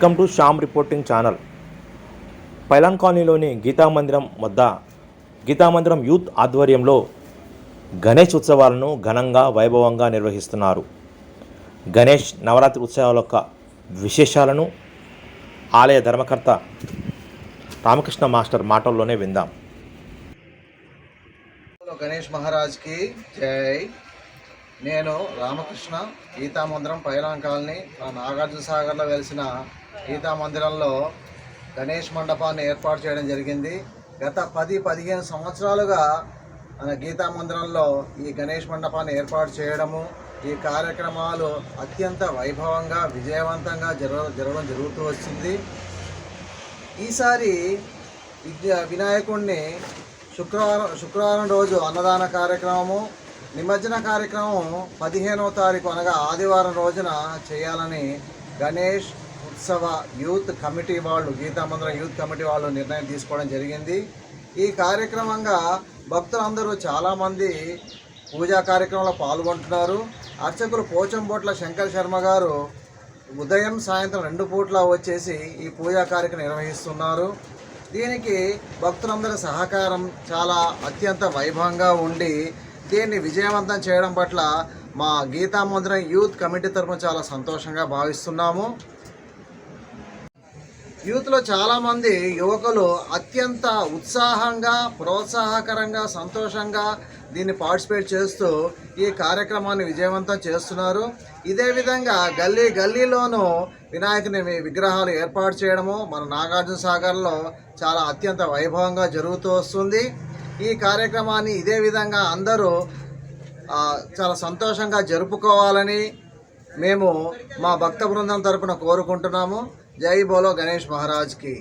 Welcome to Shyam reporting channel. Pylon కాలనీలోని గీతా మందిరం వద్ద గీతామందిరం యూత్ ఆధ్వర్యంలో గణేష్ ఉత్సవాలను ఘనంగా వైభవంగా నిర్వహిస్తున్నారు. గణేష్ నవరాత్రి ఉత్సవాల యొక్క విశేషాలను ఆలయ ధర్మకర్త రామకృష్ణ మాస్టర్ మాటల్లోనే విందాం. గణేష్ మహారాజ్కి జై. నేను రామకృష్ణ గీతా మందిరం పైలాం కాలనీ మన నాగార్జున సాగర్లో వెలిసిన గీతా మందిరంలో గణేష్ మండపాన్ని ఏర్పాటు చేయడం జరిగింది. గత పది పదిహేను సంవత్సరాలుగా మన గీతా మందిరంలో ఈ గణేష్ మండపాన్ని ఏర్పాటు చేయడము ఈ కార్యక్రమాలు అత్యంత వైభవంగా విజయవంతంగా జరగ జరగడం జరుగుతూ వచ్చింది. ఈసారి విద్య వినాయకుడిని శుక్రవారం శుక్రవారం రోజు అన్నదాన కార్యక్రమము నిమజ్జన కార్యక్రమం పదిహేనవ తారీఖు అనగా ఆదివారం రోజున చేయాలని గణేష్ ఉత్సవ యూత్ కమిటీ వాళ్ళు గీతామంద్ర యూత్ కమిటీ వాళ్ళు నిర్ణయం తీసుకోవడం జరిగింది. ఈ కార్యక్రమంగా భక్తులందరూ చాలామంది పూజా కార్యక్రమంలో పాల్గొంటున్నారు. అర్చకులు పోచంబొట్ల శంకర్ శర్మ గారు ఉదయం సాయంత్రం రెండు పూట్ల వచ్చేసి ఈ పూజా కార్యక్రమం నిర్వహిస్తున్నారు. దీనికి భక్తులందరి సహకారం చాలా అత్యంత వైభవంగా ఉండి దీన్ని విజయవంతం చేయడం పట్ల మా గీతామందిరం యూత్ కమిటీ తరఫున చాలా సంతోషంగా భావిస్తున్నాము. యూత్లో చాలామంది యువకులు అత్యంత ఉత్సాహంగా ప్రోత్సాహకరంగా సంతోషంగా దీన్ని పార్టిసిపేట్ చేస్తూ ఈ కార్యక్రమాన్ని విజయవంతం చేస్తున్నారు. ఇదే విధంగా గల్లీ గల్లీలోనూ వినాయకుని విగ్రహాలు ఏర్పాటు చేయడము మన నాగార్జున సాగర్లో చాలా అత్యంత వైభవంగా జరుగుతూ వస్తుంది. ఈ కార్యక్రమాన్ని ఇదే విధంగా అందరూ చాలా సంతోషంగా జరుపుకోవాలని మేము మా భక్త బృందం తరపున కోరుకుంటున్నాము. జై బోలో గణేష్ మహారాజ్కి.